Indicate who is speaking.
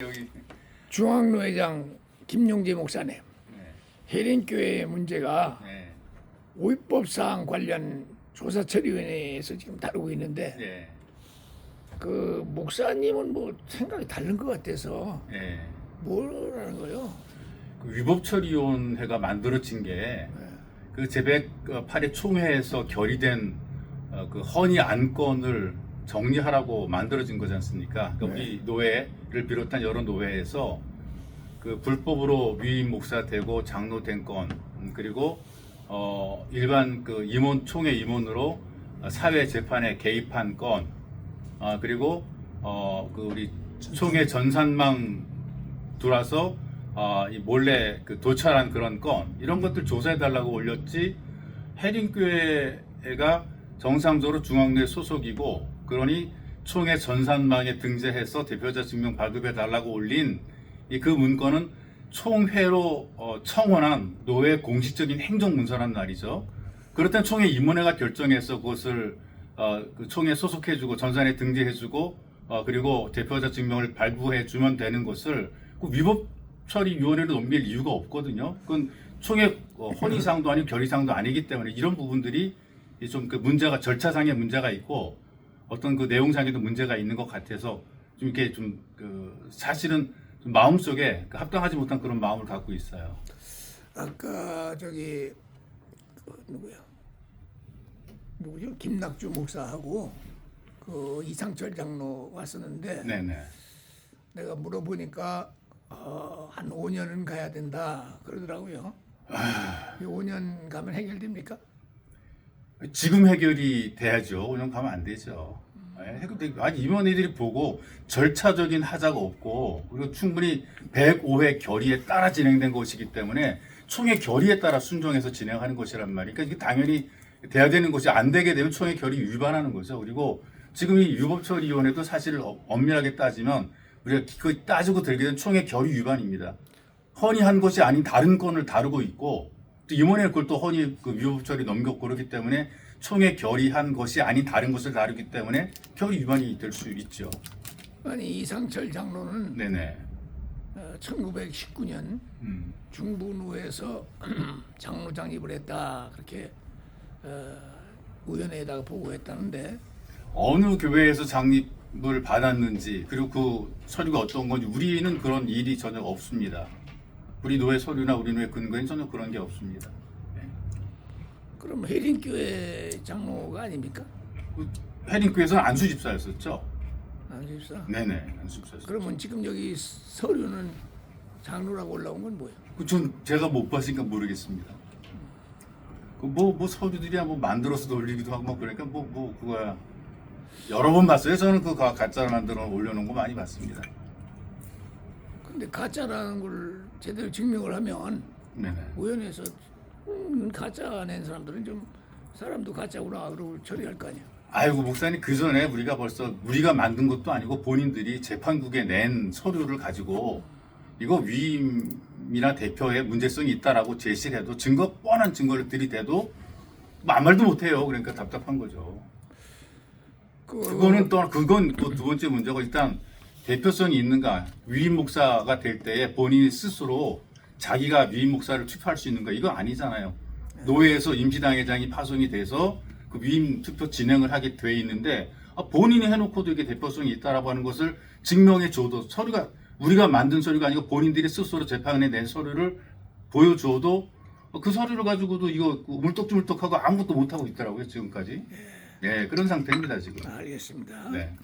Speaker 1: 여기
Speaker 2: 중앙노회장 김용재 목사님
Speaker 1: 네.
Speaker 2: 혜린교회 문제가
Speaker 1: 네.
Speaker 2: 오입법 사항 관련 조사처리위원회에서 지금 다루고 있는데
Speaker 1: 네.
Speaker 2: 그 목사님은 뭐 생각이 다른 것 같아서
Speaker 1: 네.
Speaker 2: 뭐라는 거요?
Speaker 1: 그 위법처리위원회가 만들어진 게 그 제108회 총회에서 결의된 어, 그 허니 안건을 정리하라고 만들어진 거지 않습니까? 그러니까 우리 노회를 비롯한 여러 노회에서 그 불법으로 위임 목사 되고 장로 된 건, 음, 그리고 어 일반 그 임원 총회 임원으로 사회 재판에 개입한 건, 아 그리고 어 그 우리 총회 전산망 들어와서 아, 이 몰래 그 도찰한 그런 건 이런 것들 조사해 달라고 올렸지 해림교회가 정상적으로 중앙대 소속이고 그러니 총회 전산망에 등재해서 대표자 증명 발급해 달라고 올린 이 그 문건은 총회로 어, 청원한 노회 공식적인 행정 문서란 말이죠. 그렇다면 총회 임원회가 결정해서 그것을 어, 그 총회 소속해주고 전산에 등재해주고 어, 그리고 대표자 증명을 발부해주면 되는 것을 그 위법 처리위원회로 넘길 이유가 없거든요. 그건 총회 어, 헌의사항도 아니고 결의사항도 아니기 때문에 이런 부분들이 좀 그 문제가 절차상의 문제가 있고 어떤 그 내용상에도 문제가 있는 것 같아서 좀 이렇게 좀 그 사실은 좀 마음속에 그 합당하지 못한 그런 마음을 갖고 있어요.
Speaker 2: 아까 저기 그 누구야? 누구죠? 김낙주 목사하고 그 이상철 장로 왔었는데
Speaker 1: 네네.
Speaker 2: 내가 물어보니까 어, 한 5년은 가야 된다 그러더라고요. 이 5년 가면 해결됩니까?
Speaker 1: 지금 해결이 돼야죠. 그냥 가면 안 되죠. 예, 해결돼. 아니 임원회들이 보고 절차적인 하자가 없고 그리고 충분히 105회 결의에 따라 진행된 것이기 때문에 총회 결의에 따라 순종해서 진행하는 것이란 말이에요. 그러니까 이게 당연히 돼야 되는 것이 안 되게 되면 총회 결의 위반하는 거죠. 그리고 지금 이 유법처리위원회도 사실을 어- 엄밀하게 따지면 우리가 기꺼이 따지고 들게 된 총회 결의 위반입니다. 헌의한 것이 아닌 다른 건을 다루고 있고 또 임원회 그걸 또 헌의 그 위법처리 넘겼고 그렇기 때문에 총회 결의한 것이 아닌 다른 것을 다루기 때문에 결의 위반이 될 수 있죠.
Speaker 2: 아니 이상철 장로는
Speaker 1: 네네.
Speaker 2: 어, 1919년
Speaker 1: 음.
Speaker 2: 중부노에서 장로 장립을 했다 그렇게 어, 의원회에다가 보고했다는데
Speaker 1: 어느 교회에서 장립을 받았는지 그리고 그 서류가 어떤 건지 우리는 그런 일이 전혀 없습니다. 우리 노회 서류나 우리 노회 근거엔 전혀 그런 게 없습니다. 네.
Speaker 2: 그럼 혜린교회 장로가 아닙니까?
Speaker 1: 그 해림교회에서는 안수집사였었죠.
Speaker 2: 안집사.
Speaker 1: 네네 안수집사였었죠.
Speaker 2: 그러면 지금 여기 서류는 장로라고 올라온 건 뭐예요?
Speaker 1: 그전 제가 못 봤으니까 모르겠습니다. 그뭐뭐 뭐 서류들이야 뭐 만들어서 올리기도 하고 막 그러니까 뭐뭐 그거야 여러 번 봤어요. 저는 그 가- 가짜를 만들어 올려놓은 거 많이 봤습니다.
Speaker 2: 근데 가짜라는 걸 제대로 증명을 하면
Speaker 1: 네네.
Speaker 2: 의원회에서 음, 가짜 낸 사람들은 좀 사람도 가짜구나 그러고 처리할 거 아니야.
Speaker 1: 아이고 목사님 그 전에 우리가 벌써 우리가 만든 것도 아니고 본인들이 재판국에 낸 서류를 가지고 이거 위임이나 대표의 문제성이 있다라고 제시를 해도 증거 뻔한 증거를 들이대도 뭐 아무 말도 못해요. 그러니까 답답한 거죠.
Speaker 2: 그,
Speaker 1: 그거는 또 그건 또 두 번째 문제고 일단 대표성이 있는가 위임 목사가 될 때에 본인이 스스로 자기가 위임 목사를 투표할 수 있는가 이거 아니잖아요. 노회에서 임시당회장이 파송이 돼서 그 위임 투표 진행을 하게 돼 있는데 아, 본인이 해놓고도 이게 대표성이 있다라고 하는 것을 증명해 줘도 서류가 우리가 만든 서류가 아니고 본인들이 스스로 재판에 낸 서류를 보여줘도 그 서류를 가지고도 이거 물떡주물떡하고 아무것도 못 하고 있더라고요 지금까지. 예, 그런 상태입니다 지금.
Speaker 2: 알겠습니다.
Speaker 1: 네.